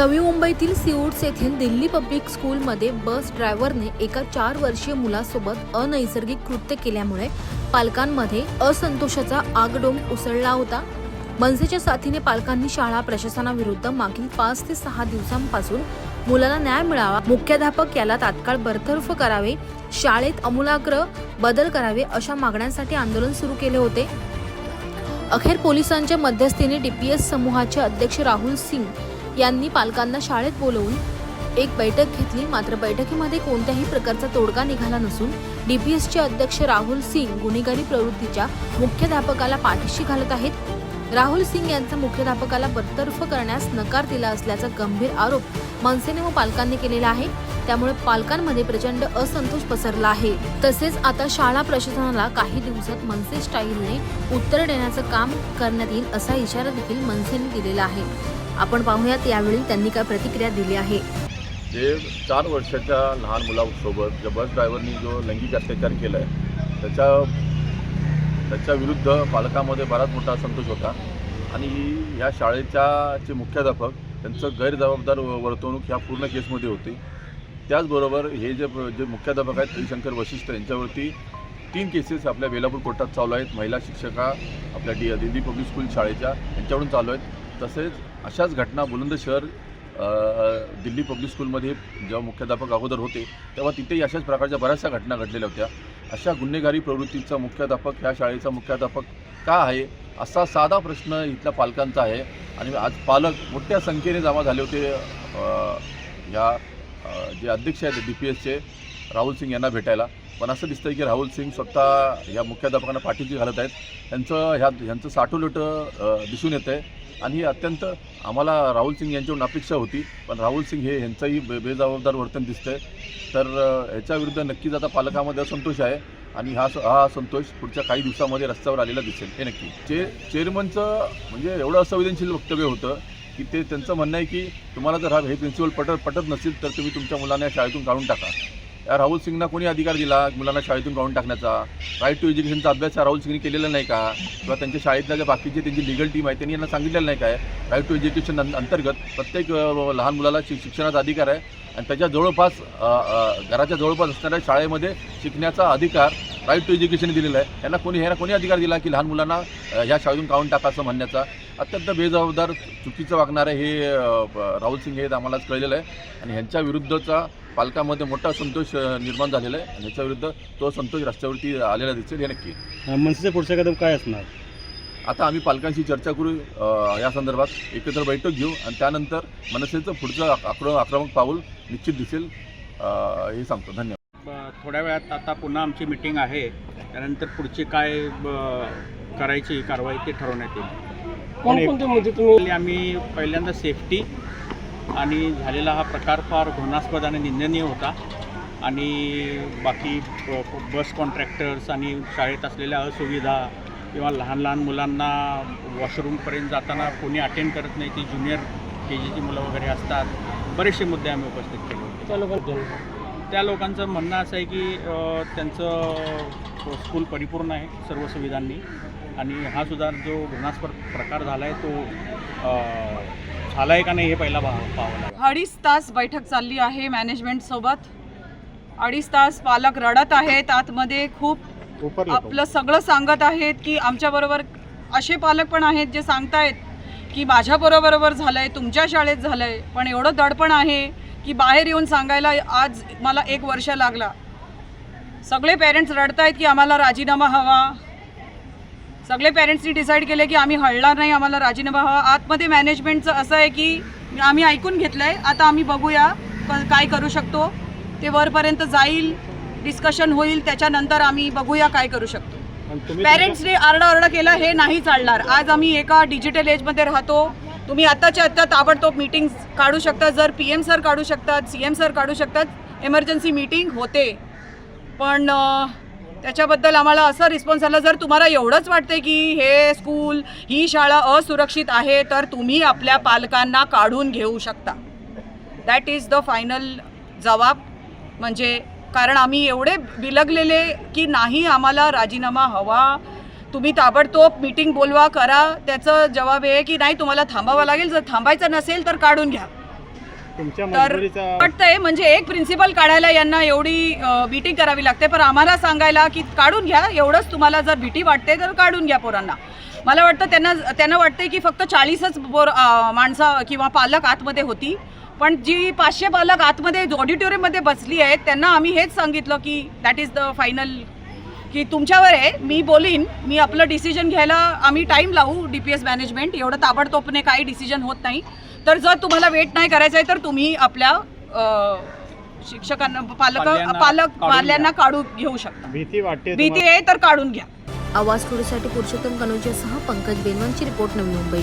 नवी मुंबईतील सिऊट्स येथील दिल्ली पब्लिक स्कूलमध्ये बस ड्रायव्हरने एका चार वर्षीय मुलासोबत अनैसर्गिक कृत्य केल्यामुळे पालकांमध्ये असंतोषाचा आगडोंब उसळला होता. मनसेच्या साथीने पालकांनी शाळा प्रशासनाविरुद्ध मागील पाच ते सहा दिवसांपासून मुलाला न्याय मिळावा मुख्याध्यापक याला तात्काळ बरतर्फ करावे शाळेत अमूलाग्र बदल करावे अशा मागण्यांसाठी आंदोलन सुरू केले होते. अखेर पोलिसांच्या मध्यस्थीने डीपीएस समूहाचे अध्यक्ष राहुल सिंग यांनी पालकांना शाळेत बोलवून एक बैठक घेतली. मात्र बैठकीमध्ये कोणत्याही प्रकारचा तोडगा निघाला नसून डीपीएसचे अध्यक्ष राहुल सिंग गुन्हेगारी प्रवृत्तीच्या मुख्याध्यापकाला पाठीशी घालत आहेत. राहुल सिंग यांचा मुख्याध्यापकाला बडतर्फ करण्यास नकार दिला असल्याचा गंभीर आरोप मनसेने व पालकांनी केलेला आहे. त्यामुळे पालकांमध्ये प्रचंड असंतोष पसरला आहे. तसेच आता शाळा प्रशासनाला काही दिवसात मनसे स्टाईलने उत्तर देण्याचं काम करण्यात येईल असा इशारा देखील मनसेने दिलेला आहे. आपण पाहूयात यावेळी त्यांनी काय प्रतिक्रिया दिली आहे. जे चार वर्षाच्या लहान मुलासोबत ज्या बस ड्रायव्हरनी जो लैंगिक अत्याचार केला आहे त्याच्या त्याच्या विरुद्ध पालकामध्ये बराच मोठा संतोष होता. आणि ह्या शाळेच्या जे मुख्याध्यापक त्यांचं गैरजबाबदार व- वर्तवणूक ह्या पूर्ण केसमध्ये होती. त्याचबरोबर हे जे जे मुख्याध्यापक आहेत हरिशंकर वशिष्ठ यांच्यावरती तीन केसेस आपल्या वेलापूर कोर्टात चालू आहेत. महिला शिक्षका आपल्या डी दिल्ली पब्लिक स्कूल शाळेच्या यांच्यावरून चालू आहेत. तसेच अशाच घटना बुलंदशहर शहर दिल्ली पब्लिक स्कूलमध्ये जेव्हा मुख्याध्यापक अगोदर होते तेव्हा तिथेही अशाच प्रकारच्या बऱ्याचशा घटना घडलेल्या होत्या. अशा गुन्हेगारी प्रवृत्तीचा मुख्याध्यापक ह्या शाळेचा मुख्याध्यापक का आहे? असा साधा प्रश्न इथल्या पालकांचा आहे. आणि आज पालक मोठ्या संख्येने जमा झाले होते. या जे अध्यक्ष आहेत डी पी एसचे राहुल सिंग यांना भेटायला. पण असं दिसतंय की राहुल सिंग स्वतः या मुख्याध्यापकांना पाठीची घालत आहेत. त्यांचं ह्या ह्यांचं साठवलोटं दिसून येतं आहे आणि हे अत्यंत आम्हाला राहुल सिंग यांच्याकडून अपेक्षा होती पण राहुल सिंग हे ह्यांचंही बे बेजबाबदार वर्तन दिसतंय. तर ह्याच्याविरुद्ध नक्कीच आता पालकामध्ये असंतोष आहे. आणि हा स- हा संतोष पुढच्या काही दिवसामध्ये रस्त्यावर आलेला दिसेल. हे नक्की. चे चेअरमनचं म्हणजे एवढं असंवेदनशील वक्तव्य होतं की ते त्यांचं म्हणणं आहे की तुम्हाला जर हा हे प्रिन्सिपल पटत पटत नसेल तर तुम्ही तुमच्या मुलांना या शाळेतून काढून टाका. या राहुल सिंगना कोणी अधिकार दिला? मुलांना शाळेतून काढून टाकण्याचा. राईट टू एज्युकेशनचा अभ्यास राहुल सिंगने केलेला नाही का? किंवा त्यांच्या शाळेतल्या ज्या बाकीचे त्यांची लिगल टीम आहे त्यांनी यांना सांगितलेलं नाही काय राईट टू एज्युकेशन अंतर्गत प्रत्येक लहान मुलाला शि शिक्षणाचा अधिकार आहे. आणि त्याच्या जवळपास घराच्या जवळपास असणाऱ्या शाळेमध्ये शिकण्याचा अधिकार राईट टू एज्युकेशन दिलेला आहे. यांना कोणी ह्यांना कोणी अधिकार दिला की लहान मुलांना ह्या शाळेतून काढून टाका असं म्हणण्याचा? अत्यंत बेजबाबदार चुकीचं वागणारे हे राहुल सिंग हे आम्हालाच कळलेलं आहे. आणि ह्यांच्या विरुद्धचा पालकामध्ये मोठा संतोष निर्माण झालेला आहे. आणि ह्याच्याविरुद्ध तो संतोष रस्त्यावरती आलेला दिसेल हे नक्की. मनसेचे पुढचे कदम काय असणार? आता आम्ही पालकांशी चर्चा करू या संदर्भात. एकत्र बैठक घेऊ आणि त्यानंतर मनसेचं पुढचं आक- आक्रम आक्रमक पाऊल निश्चित दिसेल हे सांगतो. धन्यवाद. थोड्या वेळात आता पुन्हा आमची मिटिंग आहे. त्यानंतर पुढची काय करायची कारवाई ते ठरवण्यात येईल. कोणकोणते मुद्दे तुम्ही आम्ही पहिल्यांदा सेफ्टी आणि झालेला हा प्रकार फार घृणास्पद आणि निंदनीय होता. आणि बाकी बस कॉन्ट्रॅक्टर्स आणि शाळेत असलेल्या असुविधा किंवा लहान लहान मुलांना वॉशरूमपर्यंत जाताना कोणी अटेंड करत नाही ती ज्युनियर के जीची मुलं वगैरे असतात. बरेचसे मुद्दे आम्ही उपस्थित केले होते. त्या लोकांचं म्हणणं असं आहे की त्यांचं स्कूल परिपूर्ण आहे सर्व सुविधांनी. आणि हा सुद्धा जो घृणास्पद प्रकार झाला आहे तो आहे का नाही हे पहिला पाहावं अडीच तास बैठक चालली आहे मॅनेजमेंट सोबत. अडीच तास पालक रडत आहेत. आतमध्ये खूप आपलं सगळं सांगत आहेत की आमच्याबरोबर असे पालक पण आहेत जे सांगतायत की माझ्याबरोबर झालंय तुमच्या शाळेत झालंय पण एवढं दडपण आहे की बाहेर येऊन सांगायला आज मला एक वर्ष लागला. सगळे पेरेंट्स रडतायत की आम्हाला राजीनामा हवा. सगळे पेरेंट्सनी डिसाईड केले की आम्ही हळणार नाही आम्हाला राजीनामा हवा. आतमध्ये मॅनेजमेंटचं असं आहे की आम्ही ऐकून घेतलं आहे आता आम्ही बघूया काय करू शकतो. ते वरपर्यंत जाईल डिस्कशन होईल त्याच्यानंतर आम्ही बघूया काय करू शकतो. पॅरेंट्सने आरडाओरडा केला हे नाही चालणार. आज आम्ही एका डिजिटल एजमध्ये राहतो. तुम्ही आत्ताच्या आत्ता ताबडतोब मीटिंग काढू शकता जर पी एम सर काढू शकतात सी एम सर काढू शकतात एमर्जन्सी मीटिंग होते. पण त्याच्याबद्दल आम्हाला असा रिस्पॉन्स आला जर तुम्हाला एवढंच वाटते की हे स्कूल ही शाळा असुरक्षित आहे तर तुम्ही आपल्या पालकांना काढून घेऊ शकता. दॅट इज द फायनल जबाब म्हणजे कारण आम्ही एवढे बिलगलेले की नाही आम्हाला राजीनामा हवा. तुम्ही ताबडतोब मीटिंग बोलवा करा. त्याचं जवाब आहे की नाही तुम्हाला थांबावं लागेल. जर थांबायचं नसेल तर काढून घ्या. तर वाटतंय म्हणजे एक प्रिन्सिपल काढायला यांना एवढी मीटिंग करावी लागते. पण आम्हाला सांगायला की काढून घ्या एवढंच तुम्हाला जर भीती वाटते तर काढून घ्या पोरांना. मला वाटतं त्यांना त्यांना वाटते की फक्त चाळीसच अं, माणसं किंवा पालक आतमध्ये होती. पण जी पाचशे पालक आतमध्ये ऑडिटोरियममध्ये बसली आहेत त्यांना आम्ही हेच सांगितलं की दॅट इज द फायनल की तुमच्यावर आहे मी बोलीन मी आपलं डिसिजन घ्यायला आम्ही टाईम लावू डी पी एस मॅनेजमेंट एवढं ताबडतोबने काही डिसिजन होत नाही. तर जर तुम्हाला वेट नाही करायचं आहे तर तुम्ही आपल्या अं, शिक्षकांना पालक पालक काढून पाल्यांना काढू घेऊ शकता. भीती वाटते भीती आहे तर काढून घ्या. आवाज स्टुडिओसाठी पुरुषोत्तम कनोजेसह पंकज बेनवांची रिपोर्ट नवी मुंबई.